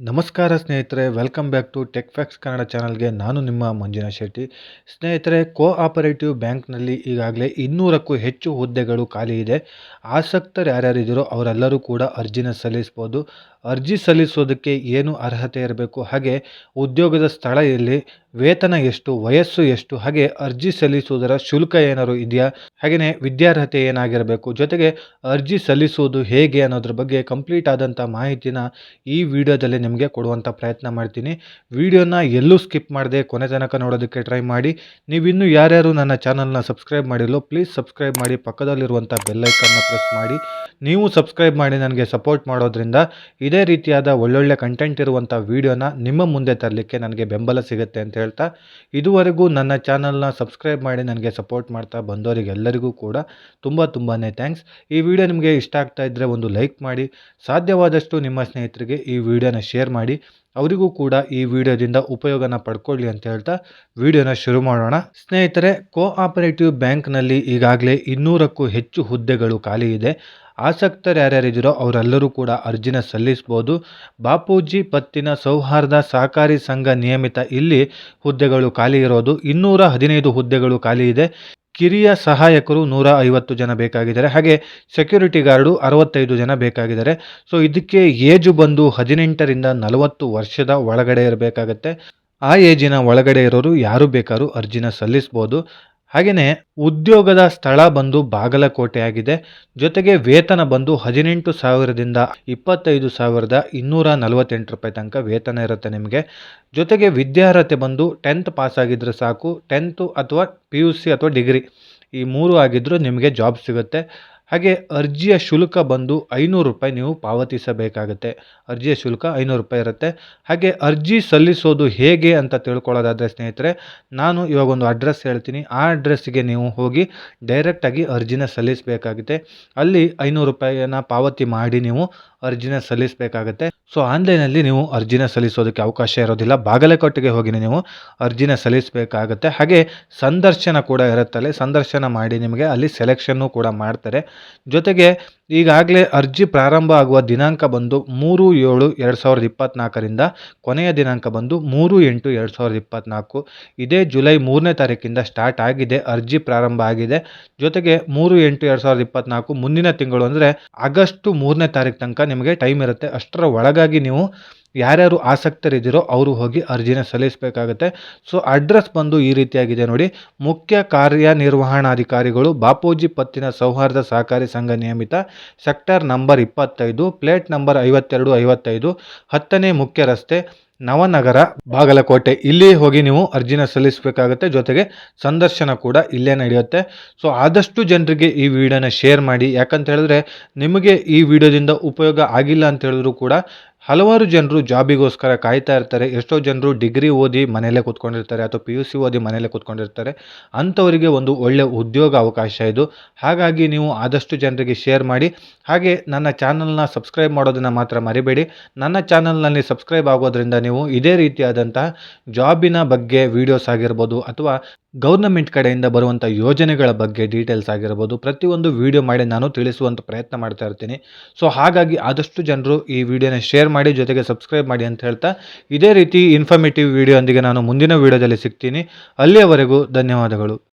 ನಮಸ್ಕಾರ ಸ್ನೇಹಿತರೆ welcome back to tech facts Kannada ಚಾನಲ್ಗೆ ನಾನು ನಿಮ್ಮ ಮಂಜುನಾ ಶೆಟ್ಟಿ. ಸ್ನೇಹಿತರೆ ಕೋಆಪರೇಟಿವ್ ಬ್ಯಾಂಕ್ನಲ್ಲಿ ಈಗಾಗಲೇ ಇನ್ನೂರಕ್ಕೂ ಹೆಚ್ಚು ಹುದ್ದೆಗಳು ಖಾಲಿ ಇದೆ. ಆಸಕ್ತರು ಯಾರ್ಯಾರಿದ್ದೀರೋ ಅವರೆಲ್ಲರೂ ಕೂಡ ಅರ್ಜಿನ ಸಲ್ಲಿಸ್ಬೋದು. ಅರ್ಜಿ ಸಲ್ಲಿಸೋದಕ್ಕೆ ಏನು ಅರ್ಹತೆ ಇರಬೇಕು? ಹಾಗೆ ಉದ್ಯೋಗದ ಸ್ಥಳ ಎಲ್ಲಿ? ವೇತನ ಎಷ್ಟು? ವಯಸ್ಸು ಎಷ್ಟು? ಹಾಗೆ ಅರ್ಜಿ ಸಲ್ಲಿಸುವುದರ ಶುಲ್ಕ ಏನಾದರೂ ಇದೆಯಾ? ಹಾಗೆಯೇ ವಿದ್ಯಾರ್ಹತೆ ಏನಾಗಿರಬೇಕು? ಜೊತೆಗೆ ಅರ್ಜಿ ಸಲ್ಲಿಸುವುದು ಹೇಗೆ ಅನ್ನೋದ್ರ ಬಗ್ಗೆ ಕಂಪ್ಲೀಟ್ ಆದಂಥ ಮಾಹಿತಿನ ಈ ವಿಡಿಯೋದಲ್ಲಿ ನಿಮಗೆ ಕೊಡುವಂಥ ಪ್ರಯತ್ನ ಮಾಡ್ತೀನಿ. ವಿಡಿಯೋನ ಎಲ್ಲೂ ಸ್ಕಿಪ್ ಮಾಡದೆ ಕೊನೆ ತನಕ ನೋಡೋದಕ್ಕೆ ಟ್ರೈ ಮಾಡಿ. ನೀವಿನ್ನೂ ಯಾರ್ಯಾರು ನನ್ನ ಚಾನಲ್ನ ಸಬ್ಸ್ಕ್ರೈಬ್ ಮಾಡಿಲ್ಲೋ ಪ್ಲೀಸ್ ಸಬ್ಸ್ಕ್ರೈಬ್ ಮಾಡಿ. ಪಕ್ಕದಲ್ಲಿರುವಂಥ ಬೆಲ್ಲೈಕನ್ನ ಪ್ರೆಸ್ ಮಾಡಿ. ನೀವು ಸಬ್ಸ್ಕ್ರೈಬ್ ಮಾಡಿ, ನನಗೆ ಸಪೋರ್ಟ್ ಮಾಡೋದ್ರಿಂದ ಇದೇ ರೀತಿಯಾದ ಒಳ್ಳೊಳ್ಳೆ ಕಂಟೆಂಟ್ ಇರುವಂಥ ವೀಡಿಯೋನ ನಿಮ್ಮ ಮುಂದೆ ತರಲಿಕ್ಕೆ ನನಗೆ ಬೆಂಬಲ ಸಿಗುತ್ತೆ ಅಂತ ಹೇಳ್ತಾ, ಇದುವರೆಗೂ ನನ್ನ ಚಾನಲ್ನ ಸಬ್ಸ್ಕ್ರೈಬ್ ಮಾಡಿ ನನಗೆ ಸಪೋರ್ಟ್ ಮಾಡ್ತಾ ಬಂದವರಿಗೆಲ್ಲರಿಗೂ ಕೂಡ ತುಂಬ ತುಂಬಾ ಥ್ಯಾಂಕ್ಸ್ ಈ ವಿಡಿಯೋ ನಿಮಗೆ ಇಷ್ಟ ಆಗ್ತಾ ಇದ್ದರೆ ಒಂದು ಲೈಕ್ ಮಾಡಿ, ಸಾಧ್ಯವಾದಷ್ಟು ನಿಮ್ಮ ಸ್ನೇಹಿತರಿಗೆ ಈ ವಿಡಿಯೋನ ಶೇರ್ ಮಾಡಿ. ಅವರಿಗೂ ಕೂಡ ಈ ವಿಡಿಯೋದಿಂದ ಉಪಯೋಗನ ಪಡ್ಕೊಳ್ಳಿ ಅಂತ ಹೇಳ್ತಾ ವಿಡಿಯೋನ ಶುರು ಮಾಡೋಣ. ಸ್ನೇಹಿತರೆ, ಕೋಆಪರೇಟಿವ್ ಬ್ಯಾಂಕ್ನಲ್ಲಿ ಈಗಾಗಲೇ ಇನ್ನೂರಕ್ಕೂ ಹೆಚ್ಚು ಹುದ್ದೆಗಳು ಖಾಲಿ ಇದೆ. ಆಸಕ್ತರು ಯಾರ್ಯಾರಿದ್ದೀರೋ ಅವರೆಲ್ಲರೂ ಕೂಡ ಅರ್ಜಿನ ಸಲ್ಲಿಸ್ಬೋದು. ಬಾಪೂಜಿ ಪತ್ತಿನ ಸೌಹಾರ್ದ ಸಹಕಾರಿ ಸಂಘ ನಿಯಮಿತ ಇಲ್ಲಿ ಹುದ್ದೆಗಳು ಖಾಲಿ ಇರೋದು ಇನ್ನೂರ ಹದಿನೈದು ಹುದ್ದೆಗಳು ಖಾಲಿ ಇದೆ. ಕಿರಿಯ ಸಹಾಯಕರು ನೂರ ಐವತ್ತು ಜನ ಬೇಕಾಗಿದ್ದಾರೆ. ಹಾಗೆ ಸೆಕ್ಯೂರಿಟಿ ಗಾರ್ಡು ಅರವತ್ತೈದು ಜನ ಬೇಕಾಗಿದ್ದಾರೆ. ಸೊ ಇದಕ್ಕೆ ಏಜು ಬಂದು ಹದಿನೆಂಟರಿಂದ ನಲವತ್ತು ವರ್ಷದ ಒಳಗಡೆ ಇರಬೇಕಾಗತ್ತೆ. ಆ ಏಜಿನ ಒಳಗಡೆ ಇರೋರು ಯಾರು ಬೇಕಾದ್ರೂ ಅರ್ಜಿನ ಸಲ್ಲಿಸ್ಬೋದು. ಹಾಗೆಯೇ ಉದ್ಯೋಗದ ಸ್ಥಳ ಬಂದು ಬಾಗಲಕೋಟೆ ಆಗಿದೆ ಜೊತೆಗೆ ವೇತನ ಬಂದು ಹದಿನೆಂಟು ಸಾವಿರದಿಂದ ಇಪ್ಪತ್ತೈದು ಸಾವಿರದ ಇನ್ನೂರ ನಲವತ್ತೆಂಟು ರೂಪಾಯಿ ತನಕ ವೇತನ ಇರುತ್ತೆ ನಿಮಗೆ. ಜೊತೆಗೆ ವಿದ್ಯಾರ್ಹತೆ ಬಂದು ಟೆಂತ್ ಪಾಸ್ ಆಗಿದ್ರೆ ಸಾಕು. ಟೆಂತು ಅಥವಾ ಪಿ ಯು ಸಿ ಅಥವಾ ಡಿಗ್ರಿ ಈ ಮೂರು ಆಗಿದ್ದರೂ ನಿಮಗೆ ಜಾಬ್ ಸಿಗುತ್ತೆ. ಹಾಗೆ ಅರ್ಜಿಯ ಶುಲ್ಕ ಬಂದು ಐನೂರು ರೂಪಾಯಿ ನೀವು ಪಾವತಿಸಬೇಕಾಗುತ್ತೆ. ಅರ್ಜಿಯ ಶುಲ್ಕ ಐನೂರು ರೂಪಾಯಿ ಇರುತ್ತೆ. ಹಾಗೆ ಅರ್ಜಿ ಸಲ್ಲಿಸೋದು ಹೇಗೆ ಅಂತ ತಿಳ್ಕೊಳ್ಳೋದಾದರೆ ಸ್ನೇಹಿತರೆ, ನಾನು ಇವಾಗ ಒಂದು ಅಡ್ರೆಸ್ ಹೇಳ್ತೀನಿ. ಆ ಅಡ್ರೆಸ್ಸಿಗೆ ನೀವು ಹೋಗಿ ಡೈರೆಕ್ಟಾಗಿ ಅರ್ಜಿನ ಸಲ್ಲಿಸಬೇಕಾಗುತ್ತೆ. ಅಲ್ಲಿ ಐನೂರು ರೂಪಾಯಿಯನ್ನು ಪಾವತಿ ಮಾಡಿ ನೀವು ಅರ್ಜಿನ ಸಲ್ಲಿಸಬೇಕಾಗತ್ತೆ. ಸೊ ಆನ್ಲೈನಲ್ಲಿ ನೀವು ಅರ್ಜಿನ ಸಲ್ಲಿಸೋದಕ್ಕೆ ಅವಕಾಶ ಇರೋದಿಲ್ಲ. ಬಾಗಲಕೋಟೆಗೆ ಹೋಗಿ ನೀವು ಅರ್ಜಿನ ಸಲ್ಲಿಸಬೇಕಾಗತ್ತೆ. ಹಾಗೆ ಸಂದರ್ಶನ ಕೂಡ ಇರುತ್ತಲ್ಲಿ. ಸಂದರ್ಶನ ಮಾಡಿ ನಿಮಗೆ ಅಲ್ಲಿ ಸೆಲೆಕ್ಷನ್ನು ಕೂಡ ಮಾಡ್ತಾರೆ. ಜೊತೆಗೆ ಈಗಾಗಲೇ ಅರ್ಜಿ ಪ್ರಾರಂಭ ಆಗುವ ದಿನಾಂಕ ಬಂದು ಮೂರು ಏಳು ಎರಡು ಸಾವಿರದ ಇಪ್ಪತ್ತ್ನಾಲ್ಕರಿಂದ ಕೊನೆಯ ದಿನಾಂಕ ಬಂದು ಮೂರು ಎಂಟು ಎರಡು ಸಾವಿರದ ಇಪ್ಪತ್ತ್ನಾಲ್ಕು ಇದೇ ಜುಲೈ ಮೂರನೇ ತಾರೀಕಿಂದ ಸ್ಟಾರ್ಟ್ ಆಗಿದೆ. ಅರ್ಜಿ ಪ್ರಾರಂಭ ಆಗಿದೆ. ಜೊತೆಗೆ ಮೂರು ಎಂಟು ಎರಡು ಸಾವಿರದ ಇಪ್ಪತ್ತ್ನಾಲ್ಕು ಮುಂದಿನ ತಿಂಗಳು ಅಂದರೆ ಆಗಸ್ಟು ಮೂರನೇ ತಾರೀಕು ತನಕ ನಿಮಗೆ ಟೈಮ್ ಇರುತ್ತೆ. ಅಷ್ಟರ ಒಳಗಾಗಿ ನೀವು ಯಾರ್ಯಾರು ಆಸಕ್ತರಿದ್ದೀರೋ ಅವರು ಹೋಗಿ ಅರ್ಜಿನ ಸಲ್ಲಿಸಬೇಕಾಗತ್ತೆ. ಸೊ ಅಡ್ರೆಸ್ ಬಂದು ಈ ರೀತಿಯಾಗಿದೆ ನೋಡಿ. ಮುಖ್ಯ ಕಾರ್ಯನಿರ್ವಹಣಾಧಿಕಾರಿಗಳು ಬಾಪೂಜಿ ಪತ್ತಿನ ಸೌಹಾರ್ದ ಸಹಕಾರಿ ಸಂಘ ನಿಯಮಿತ ಸೆಕ್ಟರ್ ನಂಬರ್ ಇಪ್ಪತ್ತೈದು ಪ್ಲೇಟ್ ನಂಬರ್ ಐವತ್ತೆರಡು, ಐವತ್ತೈದು, ಹತ್ತನೇ ಮುಖ್ಯ ರಸ್ತೆ ನವನಗರ, ಬಾಗಲಕೋಟೆ, ಇಲ್ಲಿ ಹೋಗಿ ನೀವು ಅರ್ಜಿನ ಸಲ್ಲಿಸಬೇಕಾಗುತ್ತೆ. ಜೊತೆಗೆ ಸಂದರ್ಶನ ಕೂಡ ಇಲ್ಲೇ ನಡೆಯುತ್ತೆ. ಸೊ ಆದಷ್ಟು ಜನರಿಗೆ ಈ ವಿಡಿಯೋನ ಶೇರ್ ಮಾಡಿ. ಯಾಕಂತ ಹೇಳಿದ್ರೆ, ನಿಮಗೆ ಈ ವಿಡಿಯೋದಿಂದ ಉಪಯೋಗ ಆಗಿಲ್ಲ ಅಂತ ಹೇಳಿದ್ರು ಕೂಡ ಹಲವಾರು ಜನರು ಜಾಬಿಗೋಸ್ಕರ ಕಾಯ್ತಾ ಇರ್ತಾರೆ. ಎಷ್ಟೋ ಜನರು ಡಿಗ್ರಿ ಓದಿ ಮನೆಯಲ್ಲೇ ಕೂತ್ಕೊಂಡಿರ್ತಾರೆ ಅಥವಾ ಪಿ ಯು ಸಿ ಓದಿ ಮನೆಯಲ್ಲೇ ಕೂತ್ಕೊಂಡಿರ್ತಾರೆ. ಅಂಥವರಿಗೆ ಒಂದು ಒಳ್ಳೆಯ ಉದ್ಯೋಗ ಅವಕಾಶ ಇದು. ಹಾಗಾಗಿ ನೀವು ಆದಷ್ಟು ಜನರಿಗೆ ಶೇರ್ ಮಾಡಿ. ಹಾಗೆ ನನ್ನ ಚಾನಲ್ನ ಸಬ್ಸ್ಕ್ರೈಬ್ ಮಾಡೋದನ್ನು ಮಾತ್ರ ಮರಿಬೇಡಿ. ನನ್ನ ಚಾನಲ್ನಲ್ಲಿ ಸಬ್ಸ್ಕ್ರೈಬ್ ಆಗೋದ್ರಿಂದ ನೀವು ಇದೇ ರೀತಿಯಾದಂತಹ ಜಾಬಿನ ಬಗ್ಗೆ ವೀಡಿಯೋಸ್ ಆಗಿರ್ಬೋದು ಅಥವಾ ಗೌರ್ನಮೆಂಟ್ ಕಡೆಯಿಂದ ಬರುವಂಥ ಯೋಜನೆಗಳ ಬಗ್ಗೆ ಡೀಟೇಲ್ಸ್ ಆಗಿರ್ಬೋದು, ಪ್ರತಿಯೊಂದು ವಿಡಿಯೋ ಮಾಡಿ ನಾನು ತಿಳಿಸುವಂಥ ಪ್ರಯತ್ನ ಮಾಡ್ತಾ ಇರ್ತೀನಿ. ಸೊ ಹಾಗಾಗಿ ಆದಷ್ಟು ಜನರು ಈ ವಿಡಿಯೋನ ಶೇರ್ ಮಾಡಿ, ಜೊತೆಗೆ ಸಬ್ಸ್ಕ್ರೈಬ್ ಮಾಡಿ ಅಂತ ಹೇಳ್ತಾ ಇದೇ ರೀತಿ ಇನ್ಫಾರ್ಮೇಟಿವ್ ವಿಡಿಯೋ ನಾನು ಮುಂದಿನ ವಿಡಿಯೋದಲ್ಲಿ ಸಿಗ್ತೀನಿ. ಅಲ್ಲಿಯವರೆಗೂ ಧನ್ಯವಾದಗಳು.